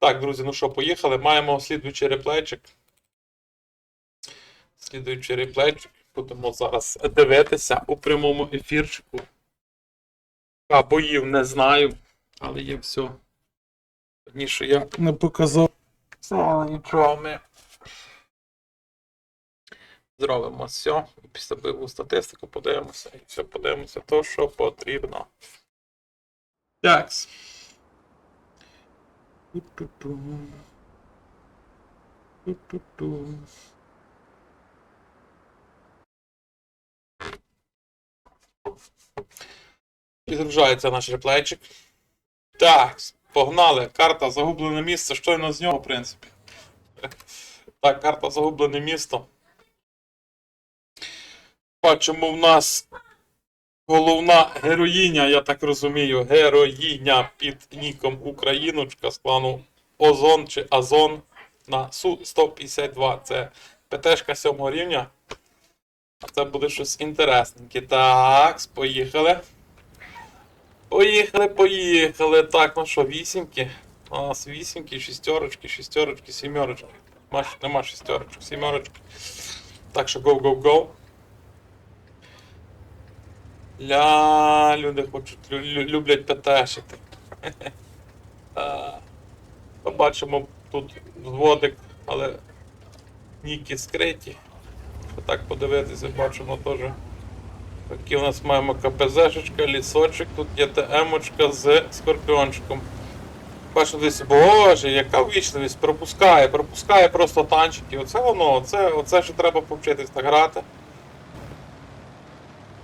Так, друзі, ну що, поїхали. Маємо слідуючий реплейчик. Слідуючий реплейчик. Будемо зараз дивитися у прямому ефірчику. А боїв не знаю, але є все. Одні, я не показав. Нічого. Зробимо все. Після бойову статистику подивимося. І все подивимося то, що потрібно. Такс. Ту-ту-ту. Підгружається наш реплейчик. Так, погнали. Карта загублене місце. Щойно з нього, в принципі. Так, карта загублене місто. Бачимо в нас головна героїня, я так розумію, героїня під ніком Україночка з клану Озон чи Азон на Су-152. Це ПТшка 7 рівня. А це буде щось інтересненьке. Так, поїхали. Поїхали, поїхали. Так, ну що, вісімки. У нас вісімки, шістерочки, шістерочки, сімерочки. Нема, шістерочок, сімерочки. Так що go, go, go. Ля, люди хочуть, лю- лю- люблять ПТшити. А, Побачимо тут взводик, але ніки скриті. Так подивитися, бачимо теж. Такі у нас маємо КПЗшечка, лісочок, тут є ТМочка з скорпіончиком. Бачимо десь, боже, яка ввічливість, пропускає, пропускає просто танчики. Оце воно, оце, оце що треба повчитись так грати.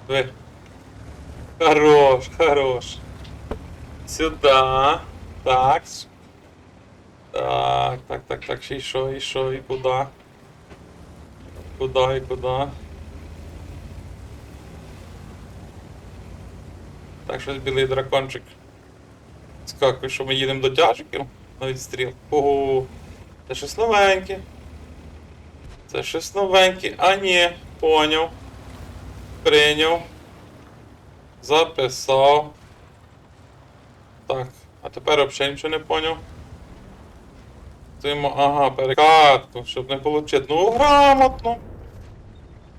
Диви. Хорош, хорош. Сюда. Так. Так, так, так, так, ще й що, і що, і куди? Куди, і куди? Так, щось білий дракончик. Скакує, що ми їдемо до тяжиків на відстріл. Ого, це щось новеньке. Це щось новеньке. А ні, поняв. Прийняв. Записав. Так, а тепер взагалі нічого не поняв. Тимо, ага, перекатку, щоб не получити. Ну, грамотно.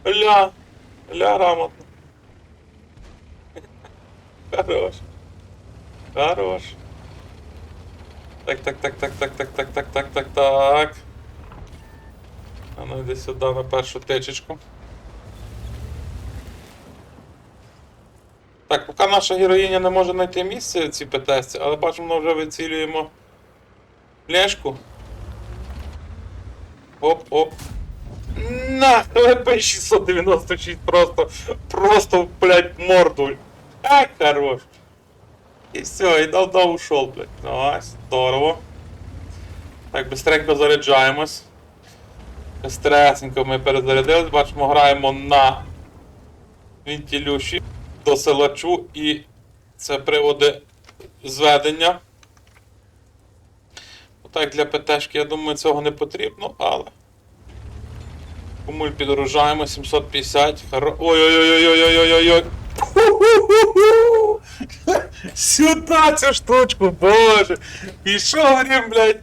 Ля. Ля грамотно. Хорош. Хорош. Так, так, так, так, так, так, так, так, так, так, так. А ну йди сюди на першу течечку. Так, поки наша героїня не може знайти місце в цій ПТС, але бачимо, вже вицілюємо флешку. Оп-оп. На, ЛП-696 просто, просто, блядь, морду. А, хорош. І все, і давно ушел, блядь. Давай, здорово. Так, быстренько заряджаємось. Быстресенько ми перезарядились, бачимо, граємо на вентилюші до силачу і це приводи зведення. Так, для ПТшки, я думаю, цього не потрібно, але. Кумуль підгружаємо 750. Ой-ой-ой-ой-ой-ой-ой-ой. Сюда цю штучку, боже! Пішов грім, блядь,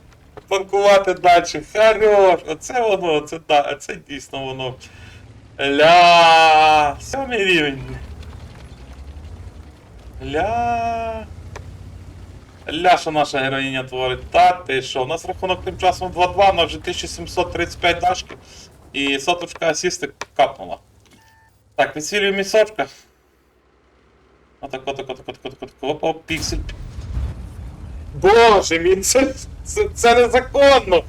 панкувати далі. Хорош! Оце воно, оце да, оце дійсно воно. Ля, сьомий рівень. Ля. Ля, що наша героїня творить. Та ти що? У нас рахунок тим часом 2-2, у вже 1735 дашки. І соточка асісти капнула. Так, відсілюємо місочка. Отак, отак, отак, отак, отак, отак, оп, оп, піксель. Боже мій, це, це, це незаконно!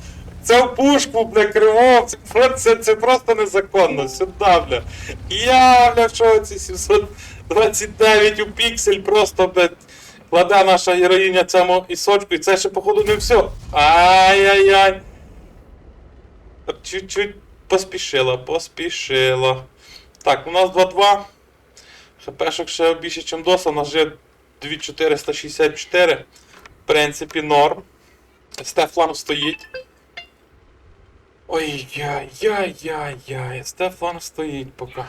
Це в пушку, бля, кривов, це, це, це просто незаконно, сюди, бля. Я, бля, що ці 729 у піксель просто, бля, кладе наша героїня цьому ісочку, і це ще, походу, не все. Ай-яй-яй. Чуть-чуть поспішила, поспішила. Так, у нас 2-2. ХПшок ще більше, ніж доса, у нас вже 2464. В принципі, норм. Стефлан стоїть. Ой-яй-яй-яй-яй. Стефан стоїть поки.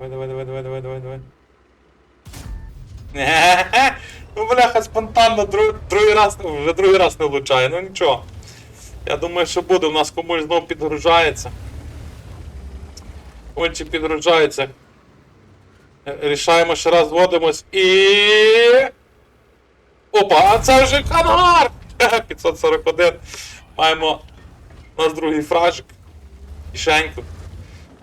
Давай, давай, давай, давай, давай, давай, давай. Ну, бляха спонтанно друг, другий раз, вже другий раз не влучає. Ну нічого. Я думаю, що буде. У нас комусь знову підгружається. Конче підгружається. Рішаємо ще раз вводимось і. Опа, а це вже хангар! 541. Маємо у нас другий фражик. Кишеньку.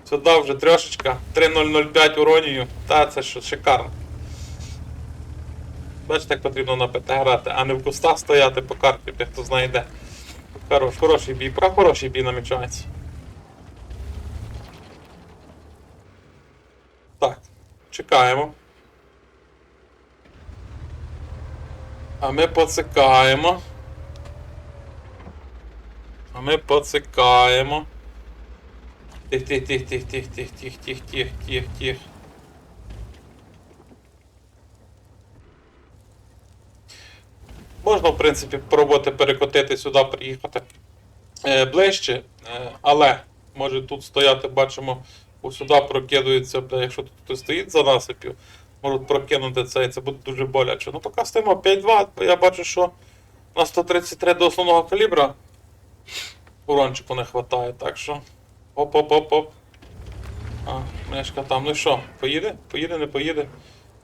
Сюди вже трошечка. 3005 уронію. Та це що шикарно. Бачите, як потрібно на ПТ грати, а не в кустах стояти по карті, де хто знає де. Хорош, хороший бій, поки хороший бій намічається. Так, чекаємо. А ми поцикаємо. А ми поцикаємо. Тих, тих, тих, тих, тих, тих, тих, тих, тих, тих, тих. Можна, в принципі, пробувати перекотити сюди, приїхати е, ближче, е, але може тут стояти, бачимо, сюди прокидується, якщо тут хтось стоїть за насипів, можуть прокинути це, і це буде дуже боляче. Ну, поки стоїмо 5-2, бо я бачу, що на 133 до основного калібра урончику не вистачає, так що. Оп-оп-оп-оп. А, мешка там. Ну що, поїде? Поїде, не поїде.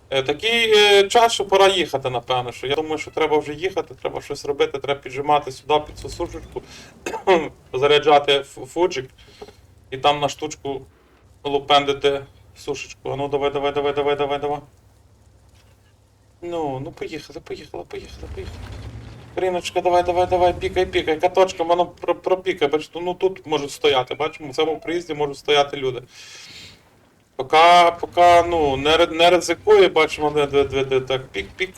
Е, такий е, час, що пора їхати, напевно. Що я думаю, що треба вже їхати, треба щось робити, треба піджимати сюди під цю сушечку, заряджати фуджик і там на штучку лупендити сушечку. А ну давай, давай, давай, давай, давай, давай. Ну, ну поїхали, поїхали, поїхали, поїхали. Криночка, давай, давай, давай, пікай, пікай, каточка, воно про- пропікай, бачите, ну тут можуть стояти, бачимо, в цьому приїзді можуть стояти люди. Поки, поки ну, не, не ризикує, бачимо, де, де, де, де, так, пік-пік.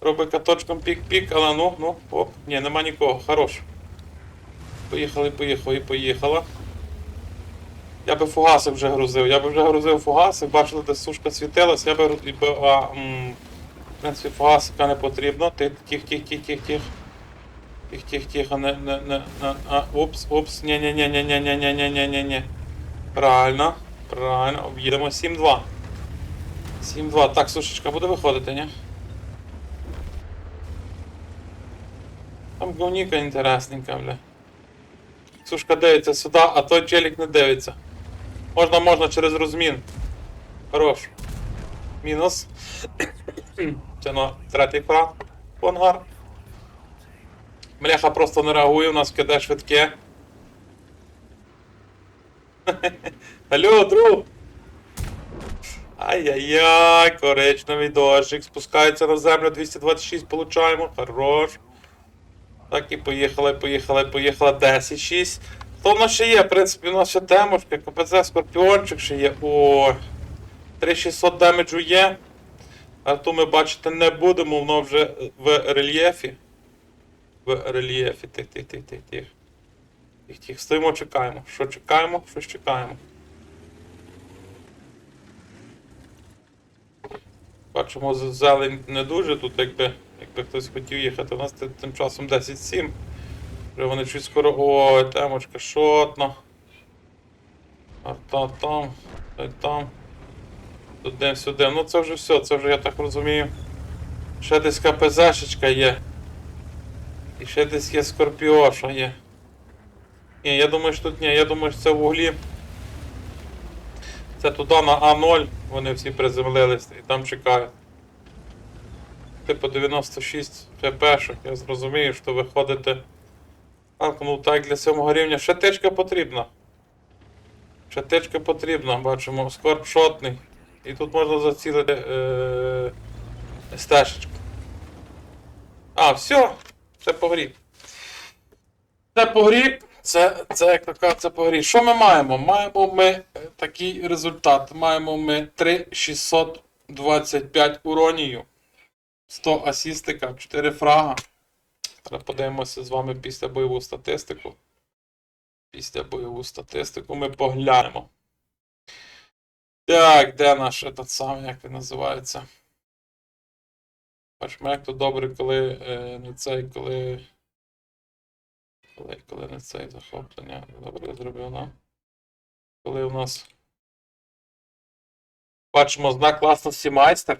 Робить каточком пік-пік, але ну, ну, оп, ні, нема нікого, хорош. Поїхали, поїхали, поїхала. Я би фугаси вже грузив, я би вже грузив фугаси, бачили, де сушка світилась, я би, а, м, принципі, фугасика не потрібно. Ти тих, тих, тих, тих, тих. Тих, тих, тихо, не, не, не, не, а, упс, упс, ні, ні, ні, ні, ні, ні, ні, ні, ні, ні, ні. Правильно, правильно, об'їдемо 7-2. 7-2. Так, сушечка буде виходити, ні? Там говніка інтересненька, бля. Сушка дивиться сюди, а той челік не дивиться. Можна, можна через розмін. Хорош. Мінус. На третій фраг. Понгар. Мляха просто не реагує, у нас киде швидке. Алло, друг! Ай-яй-яй, коричневий дощик. Спускається на землю 226, получаємо. Хорош. Так і поїхали, поїхали, поїхали. 10-6. То в нас ще є, в принципі, у нас ще темушка, КПЗ Скорпіончик ще є. О, 3600 демеджу є. Арту ми бачити не будемо, воно вже в рельєфі. В рельєфі. Тих, тих, тих, тих, тих. Тих, тих. Стоїмо, чекаємо. Що чекаємо? Щось чекаємо. Бачимо, зелень не дуже тут, якби, якби хтось хотів їхати. У нас тим часом 10-7. Вже вони чуть скоро. Ой, темочка, шотно. Арта там, там. Туди сюди. Ну це вже все, це вже я так розумію. Ще десь КПЗшечка є. І ще десь є Скорпіоша є. Ні, я думаю, що тут ні, я думаю, що це в углі. Це туди на А0 вони всі приземлились і там чекають. Типу 96 ФПшок, я зрозумію, що виходите. Так, ну так для сьомого рівня ще тичка потрібна. Ще тичка потрібна, бачимо, скорб шотний. І тут можна зацілити е- стежечку. А, все, це погріб. Це погріб, це, це як така, це погріб. Що ми маємо? Маємо ми е, такий результат. Маємо ми 3625 уронію, 100 асістика, 4 фрага. Зараз подивимося з вами після бойову статистику. Після бойову статистику ми поглянемо. Так, де наш этот самий, як він називається? Бачимо, як то добре, коли е, не цей, коли. Коли, коли не цей захоплення. Добре зробив, да? Коли у нас. Бачимо знак класності майстер.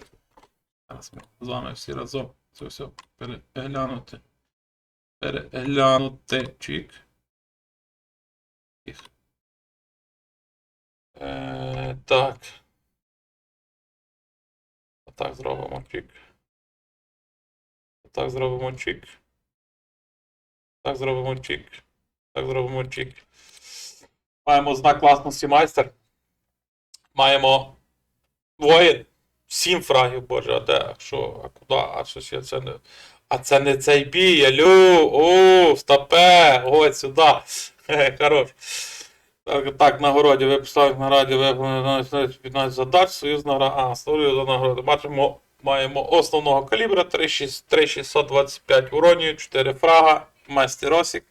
Зараз ми з вами всі разом це все переглянути. Переглянути. Чик. Так. Так зробимо чик. Так зробимо чик. Так зробимо чик. Так зробимо чик. Маємо знак класності майстер. Маємо воїн. Сім фрагів, боже, а де? Що? А куди? А що ще це не. А це не цей бій, алю! О, стопе! Ось сюди. Хе, хорош. Так, нагороді ви поставите награді виконали 15 задач, союз награда. А, створюю за нагороди. Бачимо, маємо основного калібра 3625 уронів, 4 фрага, майстеросик.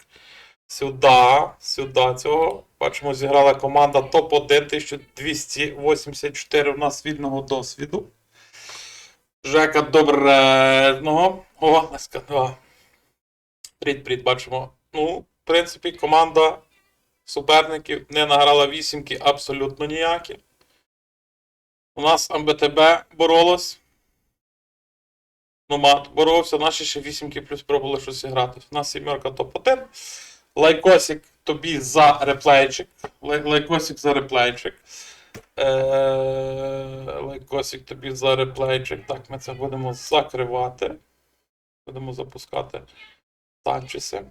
Сюди, сюди цього. Бачимо, зіграла команда топ-1 1284 у нас вільного досвіду. Жека Добрежного. О, Леска 2. Привіт, привіт, бачимо. Ну, в принципі, команда суперників не награла вісімки абсолютно ніякі. У нас МБТБ боролось. Ну, мат боровся, наші ще вісімки плюс пробували щось грати. У нас сімерка топ-1. Лайкосик тобі за реплейчик. Лайкосик за реплейчик. Е, Лайкосик тобі за реплейчик. Так, ми це будемо закривати. Будемо запускати танчиси.